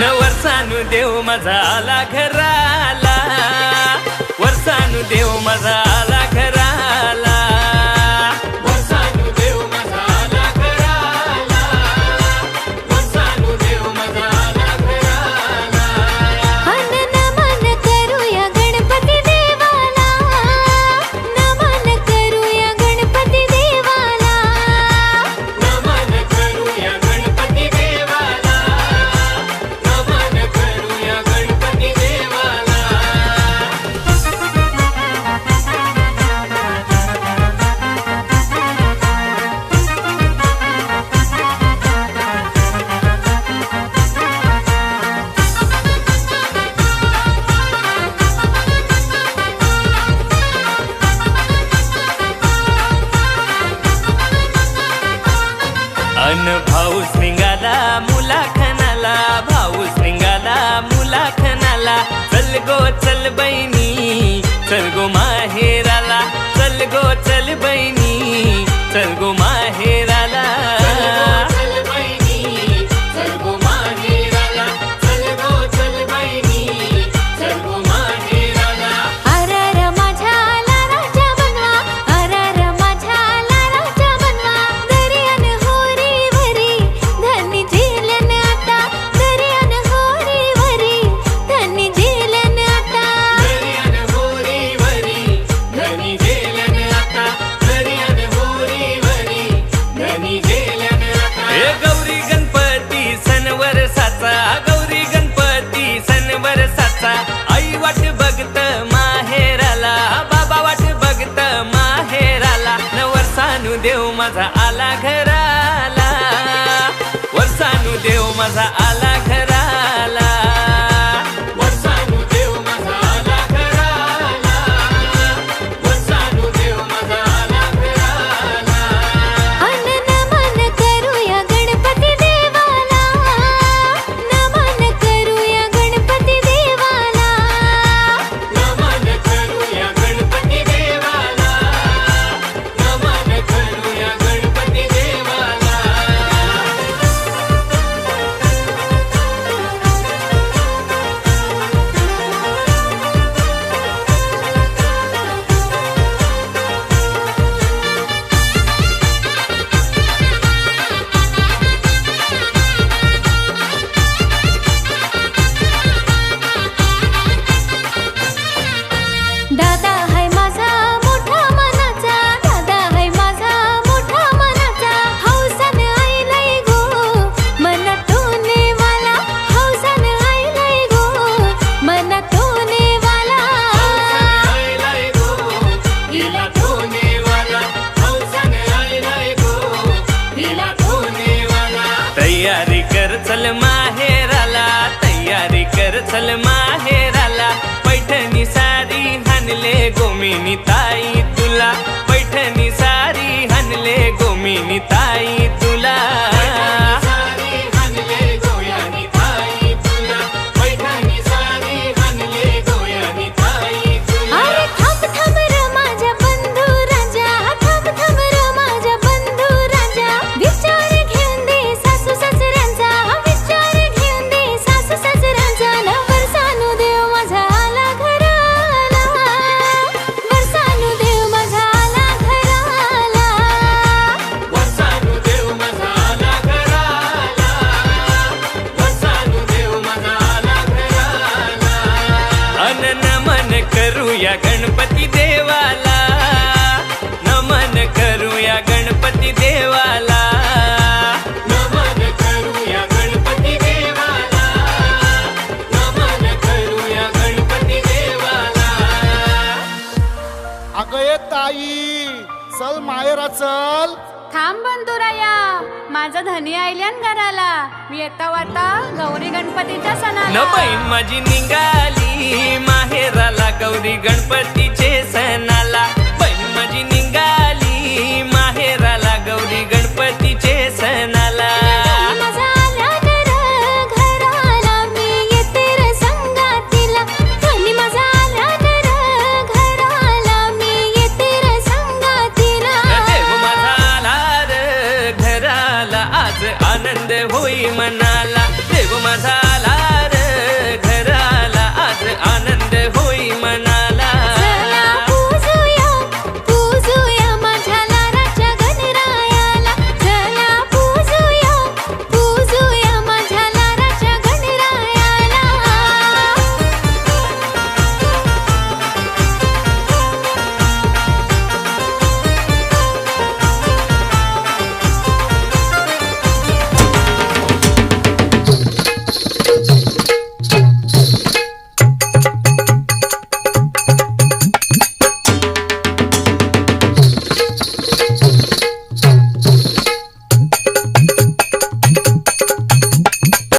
नवरसानु देव मजा आला घराला. वरसानु देव मजा भाऊस निघाला भाऊ भाऊस निघाला मुलाखनाला. चल गो चल बहिणी चल गो मा 날마다 তাই करूया गणपती देवाला. नमन करूया गणपती देवाला. करूया गणपती देवाला. नमन ताई चल मायरा चल. थांब बंधुराया माझा धनी आयल्यान घराला. मी येता वाता गौरी गणपतीच्या सणाला. न माझी निघाली गौरी गणपतीचे सणाला.